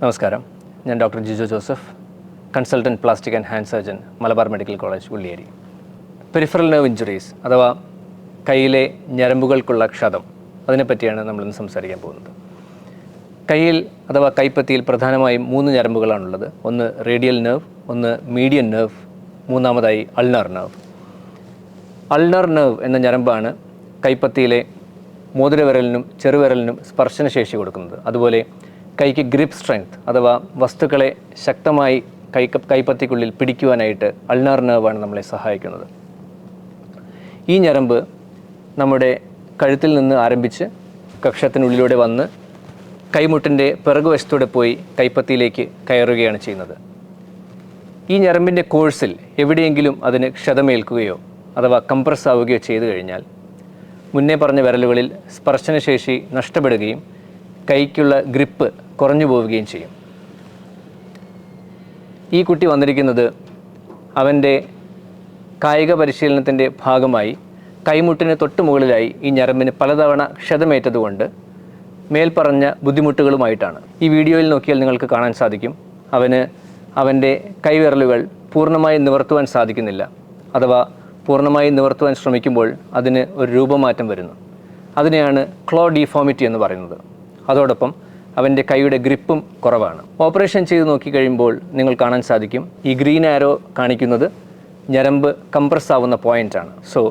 നമസ്കാരം. ഞാൻ doctor Jijo Joseph consultant plastic and hand surgeon Malabar medical college Ulliyeri. Peripheral nerve injuries അഥവാ കയ്യിലെ ഞരമ്പുകൾക്കുള്ള ക്ഷതം അതിനെപ്പറ്റിയാണ് നമ്മളിന്ന് സംസാരിക്കാൻ പോകുന്നത്. കയ്യിൽ അഥവാ കൈപ്പത്തിയിൽ പ്രധാനമായും മൂന്ന് ഞരമ്പുകളാണുള്ളത്. ഒന്ന് റേഡിയൽ നെർവ് ഒന്ന് മീഡിയൻ നെർവ് മൂന്നാമതായി അൾണർ നെർവ്. അൾണർ നെർവ് എന്ന ഞരമ്പാണ് കൈപ്പത്തിയിലെ മോതിരവിരലിനും ചെറുവിരലിനും സ്പർശനശേഷി കൊടുക്കുന്നത്. അതുപോലെ കൈക്ക് ഗ്രിപ്പ് സ്ട്രെങ്ത് അഥവാ വസ്തുക്കളെ ശക്തമായി കൈ കൈപ്പത്തിക്കുള്ളിൽ പിടിക്കുവാനായിട്ട് അൾനാർ നെർവാണ് നമ്മളെ സഹായിക്കുന്നത്. ഈ ഞരമ്പ് നമ്മുടെ കഴുത്തിൽ നിന്ന് ആരംഭിച്ച് കക്ഷത്തിനുള്ളിലൂടെ വന്ന് കൈമുട്ടിന്റെ പിറകുവശത്തൂടെ പോയി കൈപ്പത്തിയിലേക്ക് കയറുകയാണ് ചെയ്യുന്നത്. ഈ ഞരമ്പിന്റെ കോഴ്സിൽ എവിടെയെങ്കിലും അതിന് ക്ഷതമേൽക്കുകയോ അഥവാ കംപ്രസ് ആവുകയോ ചെയ്തു കഴിഞ്ഞാൽ മുന്നേ പറഞ്ഞ വിരലുകളിൽ സ്പർശനശേഷി നഷ്ടപ്പെടുകയും കൈക്കുള്ള ഗ്രിപ്പ് കുറഞ്ഞു പോവുകയും ചെയ്യും. ഈ കുട്ടി വന്നിരിക്കുന്നത് അവന്റെ കായിക പരിശീലനത്തിന്റെ ഭാഗമായി കൈമുട്ടിന് തൊട്ട് മുകളിലായി ഈ ഞരമ്പിന് പലതവണ ക്ഷതമേറ്റതുകൊണ്ട് മേൽപ്പറഞ്ഞ ബുദ്ധിമുട്ടുകളുമായിട്ടാണ്. ഈ വീഡിയോയിൽ നോക്കിയാൽ നിങ്ങൾക്ക് കാണാൻ സാധിക്കും. അവന് അവന്റെ കൈവിരലുകൾ പൂർണമായി നിവർത്തുവാൻ സാധിക്കുന്നില്ല. അഥവാ പൂർണമായി നിവർത്തുവാൻ ശ്രമിക്കുമ്പോൾ അതിന് ഒരു രൂപമാറ്റം വരുന്നു. അതിനെയാണ് ക്ലോ ഡീഫോമിറ്റി എന്ന് പറയുന്നത്. അതോടൊപ്പം അവന്റെ കൈയുടെ ഗ്രിപ്പും കുറവാണ്. ഓപ്പറേഷൻ ചെയ്ത് നോക്കിക്കഴിയുമ്പോൾ നിങ്ങൾ കാണാൻ സാധിക്കും ഈ ഗ്രീൻ ആരോ കാണിക്കുന്നത് ഞരമ്പ് കംപ്രസ് ആവുന്ന പോയിന്റാണ് സോ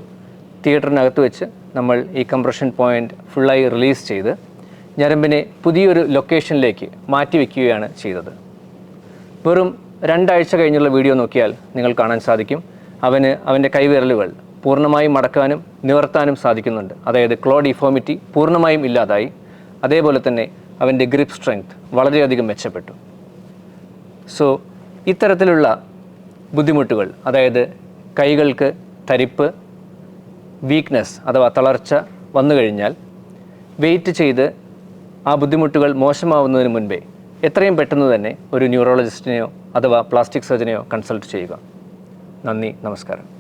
തിയേറ്ററിനകത്ത് വെച്ച് നമ്മൾ ഈ കംപ്രഷൻ പോയിന്റ് ഫുള്ളായി റിലീസ് ചെയ്ത് ഞരമ്പിനെ പുതിയൊരു ലൊക്കേഷനിലേക്ക് മാറ്റി വയ്ക്കുകയാണ് ചെയ്തത്. വെറും രണ്ടാഴ്ച കഴിഞ്ഞുള്ള വീഡിയോ നോക്കിയാൽ നിങ്ങൾ കാണാൻ സാധിക്കും അവന് അവന്റെ കൈവിരലുകൾ പൂർണമായും മടക്കാനും നിവർത്താനും സാധിക്കുന്നുണ്ട്. അതായത് ക്ലോഡ് ഡിഫോമിറ്റി പൂർണമായും ഇല്ലാതായി. അതേപോലെ തന്നെ അവന്റെ ഗ്രിപ്പ് സ്ട്രെങ്ത് വളരെയധികം മെച്ചപ്പെട്ടു. സോ ഇത്തരത്തിലുള്ള ബുദ്ധിമുട്ടുകൾ അതായത് കൈകൾക്ക് തരിപ്പ് വീക്ക്നെസ് അഥവാ തളർച്ച വന്നു കഴിഞ്ഞാൽ വെയിറ്റ് ചെയ്ത് ആ ബുദ്ധിമുട്ടുകൾ മോശമാവുന്നതിന് മുൻപേ എത്രയും പെട്ടെന്ന് തന്നെ ഒരു ന്യൂറോളജിസ്റ്റിനെയോ അഥവാ പ്ലാസ്റ്റിക് സർജനെയോ കൺസൾട്ട് ചെയ്യുക. നന്ദി നമസ്കാരം.